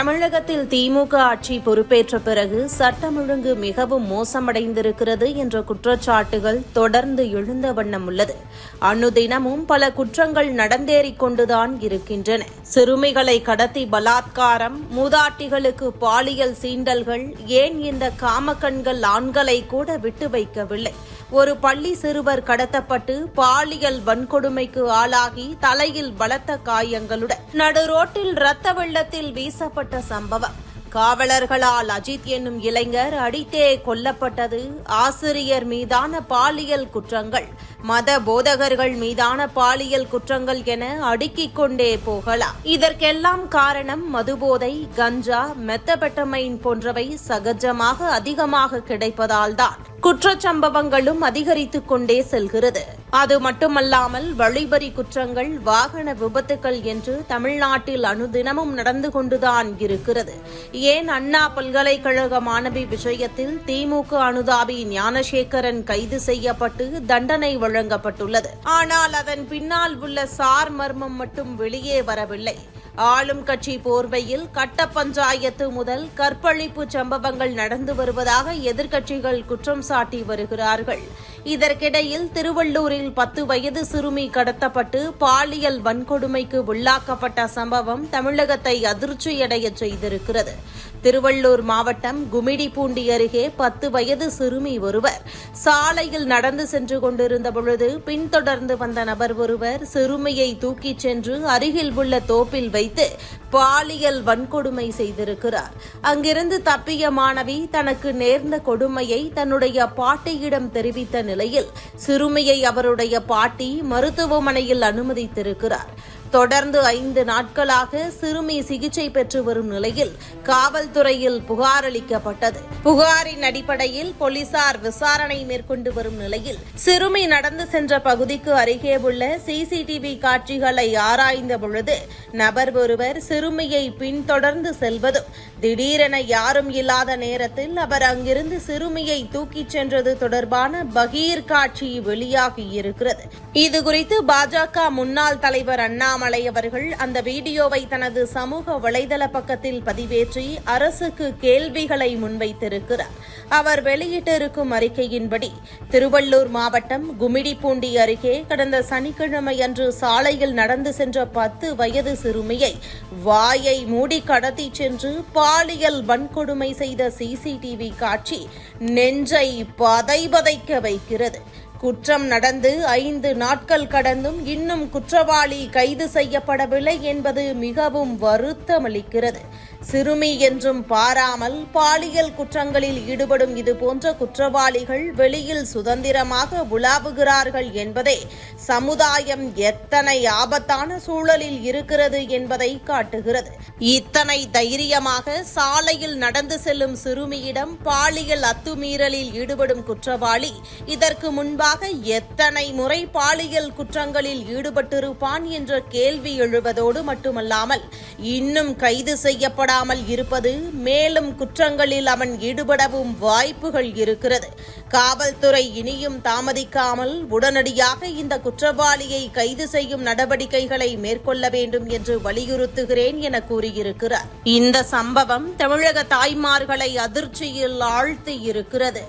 தமிழகத்தில் திமுக ஆட்சி பொறுப்பேற்ற பிறகு சட்டம் ஒழுங்கு மிகவும் மோசமடைந்திருக்கிறது என்ற குற்றச்சாட்டுகள் தொடர்ந்து எழுந்த வண்ணம் உள்ளது. அனுதினமும் பல குற்றங்கள் நடந்தேறிக் கொண்டுதான் இருக்கின்றன. சிறுமிகளை கடத்தி பலாத்காரம் மூதாட்டிகளுக்கு பாலியல் சீண்டல்கள் ஏன் இந்த காமக்கண்கள் ஆண்களை கூட விட்டு வைக்கவில்லை? ஒரு பள்ளி சிறுவர் கடத்தப்பட்டு பாலியல் வன்கொடுமைக்கு ஆளாகி தலையில் பலத்த காயங்களுடன் நடு ரோட்டில் ரத்த வெள்ளத்தில் வீசப்பட்ட சம்பவம். காவலர்களால் அஜித் என்னும் இளைஞர் அடித்தே கொல்லப்பட்டது. ஆசிரியர் மீதான பாலியல் குற்றங்கள். மத போதகர்கள் மீதான பாலியல் குற்றங்கள் என அடுக்கிக் கொண்டே போகலாம். இதற்கெல்லாம் காரணம் மதுபோதை கஞ்சா மெத்தபெட்டமைன் போன்றவை சகஜமாக அதிகமாக கிடைப்பதால் தான் குற்றச்சம்பவங்களும் அதிகரித்துக் கொண்டே செல்கிறது. அது மட்டுமல்லாமல் வழிபறி குற்றங்கள் வாகன விபத்துக்கள் என்று தமிழ்நாட்டில் அனுதினமும் நடந்து கொண்டுதான் இருக்கிறது. ஏன் அண்ணா பல்கலைக்கழக மாணவி விஷயத்தில் திமுக அனுதாபி ஞானசேகரன் கைது செய்யப்பட்டு தண்டனை வழங்கப்பட்டுள்ளது? ஆனால் அதன் பின்னால் உள்ள சார் மர்மம் மட்டும் வெளியே வரவில்லை. ஆளும் கட்சி போர்வையில் கட்ட பஞ்சாயத்து முதல் கற்பழிப்பு சம்பவங்கள் நடந்து வருவதாக எதிர்க்கட்சிகள் குற்றம் சாட்டி வருகிறார்கள். இதற்கிடையில் திருவள்ளூரில் பத்து வயது சிறுமி கடத்தப்பட்டு பாலியல் வன்கொடுமைக்கு உள்ளாக்கப்பட்ட சம்பவம் தமிழகத்தை அதிர்ச்சியடைய செய்திருக்கிறது. திருவள்ளூர் மாவட்டம் குமிடிப்பூண்டி அருகே பத்து வயது சிறுமி ஒருவர் சாலையில் நடந்து சென்று கொண்டிருந்த பொழுது பின்தொடர்ந்து வந்த நபர் ஒருவர் சிறுமியை தூக்கிச் சென்று அருகில் உள்ள தோப்பில் வைத்து பாலியல் வன்கொடுமை செய்திருக்கிறார். அங்கிருந்து தப்பிய மாணவி தனக்கு நேர்ந்த கொடுமையை தன்னுடைய பாட்டியிடம் தெரிவித்த நிலையில் சிறுமியை அவருடைய பாட்டி மருத்துவமனையில் அனுமதித்திருக்கிறார். தொடர்ந்து ஐந்து நாட்களாக சிறுமி சிகிச்சை பெற்று வரும் நிலையில் காவல்துறையில் புகார் அளிக்கப்பட்டது. புகாரின் அடிப்படையில் போலீசார் விசாரணை மேற்கொண்டு வரும் நிலையில் சிறுமி நடந்து சென்ற பகுதிக்கு அருகே உள்ள சிசிடிவி காட்சிகளை ஆராய்ந்த பொழுது நபர் ஒருவர் சிறுமியை பின்தொடர்ந்து செல்வதும் திடீரென யாரும் இல்லாத நேரத்தில் அவர் அங்கிருந்து சிறுமியை தூக்கிச் சென்றது தொடர்பான பகீர் காட்சி வெளியாகியிருக்கிறது இதுகுறித்து பாஜக முன்னாள் தலைவர் அண்ணாமலை அவர்கள் அந்த வீடியோவை தனது சமூக வலைதள பக்கத்தில் பதிவேற்றி அரசுக்கு கேள்விகளை முன்வைத்திருக்கிறார். அவர் வெளியிட்டிருக்கும் அறிக்கையின்படி திருவள்ளூர் மாவட்டம் குமிடிப்பூண்டி அருகே கடந்த சனிக்கிழமை அன்று சாலையில் நடந்து சென்ற பத்து வயது சிறுமியை வாயை மூடி கடத்தி சென்று பாலியல் வன்கொடுமை செய்த சிசிடிவி காட்சி நெஞ்சை பதைபதைக்க வைக்கிறது. குற்றம் நடந்து ஐந்து நாட்கள் கடந்தும் இன்னும் குற்றவாளி கைது செய்யப்படவில்லை என்பது மிகவும் வருத்தமளிக்கிறது. சிறுமி என்றும் பாராமல் பாலியல் குற்றங்களில் ஈடுபடும் இதுபோன்ற குற்றவாளிகள் வெளியில் சுதந்திரமாக உலாவுகிறார்கள் என்பதே சமுதாயம் எத்தனை ஆபத்தான சூழலில் இருக்கிறது என்பதை காட்டுகிறது. இத்தனை தைரியமாக சாலையில் நடந்து செல்லும் சிறுமியிடம் பாலியல் அத்துமீறலில் ஈடுபடும் குற்றவாளி இதற்கு முன்பாக எத்தனை முறை பாலியல் குற்றங்களில் ஈடுபட்டிருப்பான் என்ற கேள்வி எழுவதோடு மட்டுமல்லாமல் இன்னும் கைது செய்யப்பட செய்யப்படாமல் இருப்பது மேலும் குற்றங்களில் அவன் ஈடுபடவும் வாய்ப்புகள் இருக்கிறது. காவல்துறை இனியும் தாமதிக்காமல் உடனடியாக இந்த குற்றவாளியை கைது செய்யும் நடவடிக்கைகளை மேற்கொள்ள வேண்டும் என்று வலியுறுத்துகிறேன் என கூறியிருக்கிறார். இந்த சம்பவம் தமிழக தாய்மார்களை அதிர்ச்சியில் ஆழ்த்தி இருக்கிறது.